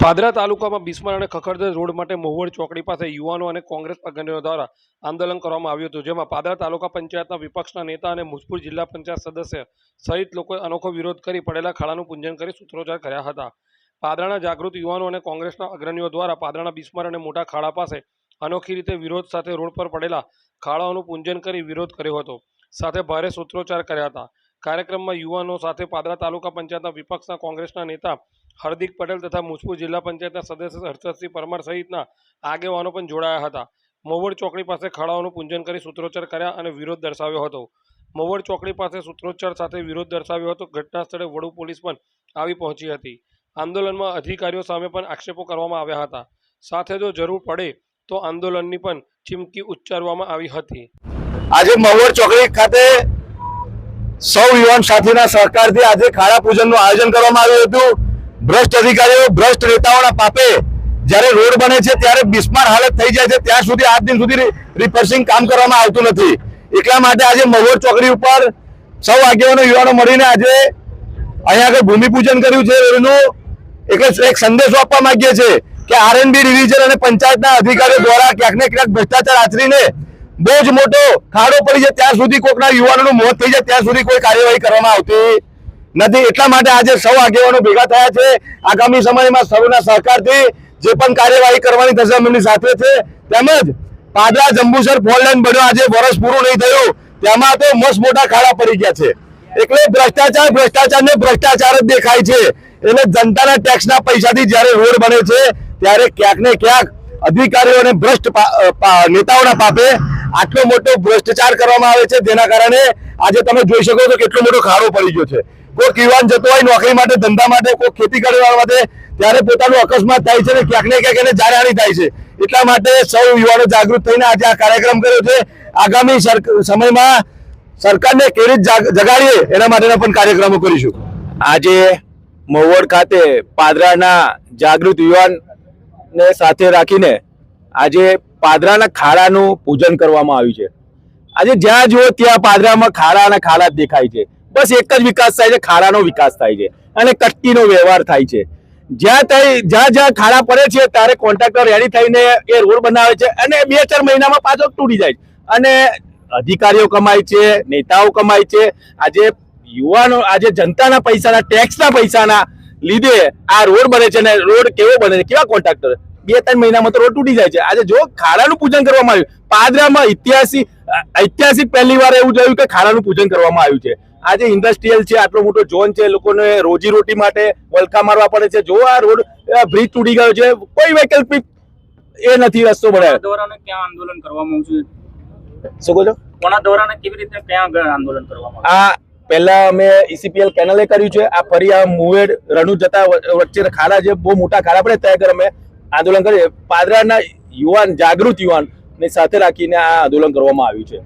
પાદરા તાલુકામાં બિસ્માર અને ખખડધજ રોડ માટે મહુવડ ચોકડી પાસે યુવાનો અને કોંગ્રેસ અગ્રણીઓ દ્વારા આંદોલન કરવામાં આવ્યું હતું, જેમાં પાદરા તાલુકા પંચાયતના વિપક્ષના નેતા અને મુજપુર જિલ્લા પંચાયત સદસ્ય સહિત લોકોએ અનોખો વિરોધ કરી પડેલા ખાડાનું પૂંજન કરી સૂત્રોચ્ચાર કર્યા હતા. પાદરાના જાગૃત યુવાનો અને કોંગ્રેસના અગ્રણીઓ દ્વારા પાદરાના બિસ્માર અને મોટા ખાડા પાસે અનોખી રીતે વિરોધ સાથે રોડ પર પડેલા ખાડાઓનું પૂંજન કરી વિરોધ કર્યો હતો. સાથે ભારે સૂત્રોચ્ચાર કર્યા હતા. કાર્યક્રમમાં યુવાનો સાથે પાદરા તાલુકા પંચાયતના વિપક્ષના કોંગ્રેસના નેતા હાર્દિક પટેલ તથા મુજપુર જિલ્લા પંચાયતના સદસ્ય હર્ષદસિંહ પરમાર સહિતના આગેવાનો પણ જોડાયા હતા. મોવડ ચોકડી પાસે ખાડાઓનું પૂજન કરી સૂત્રોચ્ચાર કર્યા અને વિરોધ દર્શાવ્યો હતો. મોવડ ચોકડી પાસે સૂત્રોચ્ચાર સાથે વિરોધ દર્શાવ્યો હતો. ઘટના સ્થળે વડુ પોલીસ પણ આવી પહોંચી હતી. આંદોલનમાં અધિકારીઓ સામે પણ આક્ષેપો કરવામાં આવ્યા હતા. સાથે જો જરૂર પડે તો આંદોલનની પણ ચીમકી ઉચ્ચારવામાં આવી હતી. આજે મહુવર ચોકડી ખાતે સૌ યુવાન સાથીના સહકારથી આજે ખાડા પૂજનનું આયોજન કરવામાં આવ્યું હતું. ભ્રષ્ટ અધિકારીઓ, ભ્રષ્ટ નેતાઓના પાપે જ્યારે રોડ બને છે, ત્યારે બિસ્માર હાલત થઈ જાય છે, ત્યાં સુધી આજ દિન સુધી રિપર્સિંગ કામ કરવામાં આવતું નથી. એટલા માટે આજે મહોર ચોકડી ઉપર સૌ આગેવાનો, યુવાનો મળીને આજે અહીંયા આગળ ભૂમિપૂજન કર્યું છે, એનું એટલે એક સંદેશો આપવા માંગીએ છીએ કે આરએનબી ડિવિઝન અને પંચાયતના અધિકારીઓ દ્વારા ક્યાંક ને ક્યાંક ભ્રષ્ટાચાર આચરીને બહુ મોટો ખાડો પડી જાય, ત્યાં સુધી કોઈકના યુવાનોનું મોત થઈ જાય, ત્યાં સુધી કોઈ કાર્યવાહી કરવામાં આવતી નથી. એટલા માટે આજે સૌ આગેવાનો ભેગા થયા છે. આગામી સમયમાં સૌના સહકારથી જે પણ કાર્યવાહી કરવાની થશે એમની સાથે છે. તેમજ પાદરા, જંબુસર ફોર લાઈન બન્યો આજે વર્ષ પૂરું નહીં થયું. તેમાં તો મસ્ત મોટા ખાડા પડી ગયા છે. એટલે ભ્રષ્ટાચાર ભ્રષ્ટાચાર ને ભ્રષ્ટાચાર જ દેખાય છે. એટલે જનતાના ટેક્સના પૈસાથી જ્યારે રોડ બને છે, ત્યારે ક્યાંક ને ક્યાંક અધિકારીઓને ભ્રષ્ટ નેતાઓના પાપે આટલો મોટો ભ્રષ્ટાચાર કરવામાં આવે છે જેના કારણે આજે તમે જોઈ શકો છો કેટલો મોટો ખાડો પડી ગયો છે. કોઈક યુવાન જતો હોય નોકરી માટે, ધંધા માટે, કોઈ ખેતી કરવા માટે, ત્યારે પોતાનું અકસ્માત થાય છે ને ક્યાંક ને ક્યાંક એને જાનહાની થાય છે. એટલા માટે સૌ યુવાનો જાગૃત થઈને આજે આ કાર્યક્રમ કર્યો છે. આગામી સમયમાં સરકારને કેવી રીતે જગાડીએ એના માટેના પણ કાર્યક્રમો કરીશું. આજે મહુવડ ખાતે પાદરાના જાગૃત યુવાનને સાથે રાખીને આજે પાદરાના ખાડાનું પૂજન કરવામાં આવ્યું છે. આજે જ્યાં જુઓ ત્યાં પાદરામાં ખાડા અને ખાડા જ દેખાય છે. બસ એક જ વિકાસ થાય છે, ખાડાનો વિકાસ થાય છે અને કટકીનો વ્યવહાર થાય છે. જ્યાં થઈ જ્યાં જ્યાં ખાડા પડે છે, ત્યારે કોન્ટ્રાક્ટર રેડી થઈને એ રોડ બનાવે છે અને બે ચાર મહિનામાં પાછો તૂટી જાય અને અધિકારીઓ કમાય છે, નેતાઓ કમાય છે. આજે યુવાનો, આજે જનતાના પૈસાના ટેક્સના પૈસાના લીધે આ રોડ બને છે અને રોડ કેવો બને છે કેવા કોન્ટ્રાક્ટર બે ત્રણ મહિનામાં તો રોડ તૂટી જાય છે. આજે જો ખાડાનું પૂજન કરવામાં આવ્યું પાદરામાં ઐતિહાસિક ઐતિહાસિક પહેલી વાર એવું જોયું કે ખાડાનું પૂજન કરવામાં આવ્યું છે. આજે ઇન્ડસ્ટ્રીયલ છે આટલો મોટો ઝોન છે લોકોને રોજી રોટી માટે વલકા મારવા પડે છે. જો આ રોડ બ્રિજ તૂટી ગયો છે કોઈ વૈકલ્પિક એ નથી રસ્તો બનાવ્યો. દ્વારા ક્યાં આંદોલન કરવામાં આવશે શું કહો છો? કોના દ્વારા કેવી રીતે ક્યાં આંદોલન કરવામાં આ પહેલા અમે ઈસીપીએલ કેનલે કર્યું છે. આ ફરી આ મુવેડ, રણુ જતા વચ્ચે ખાડા જે બહુ મોટા ખાડા પડે ત્યાં આગળ અમે આંદોલન કરીએ. પાદરાના યુવાન, જાગૃત યુવાન ને સાથે રાખીને આ આંદોલન કરવામાં આવ્યું છે.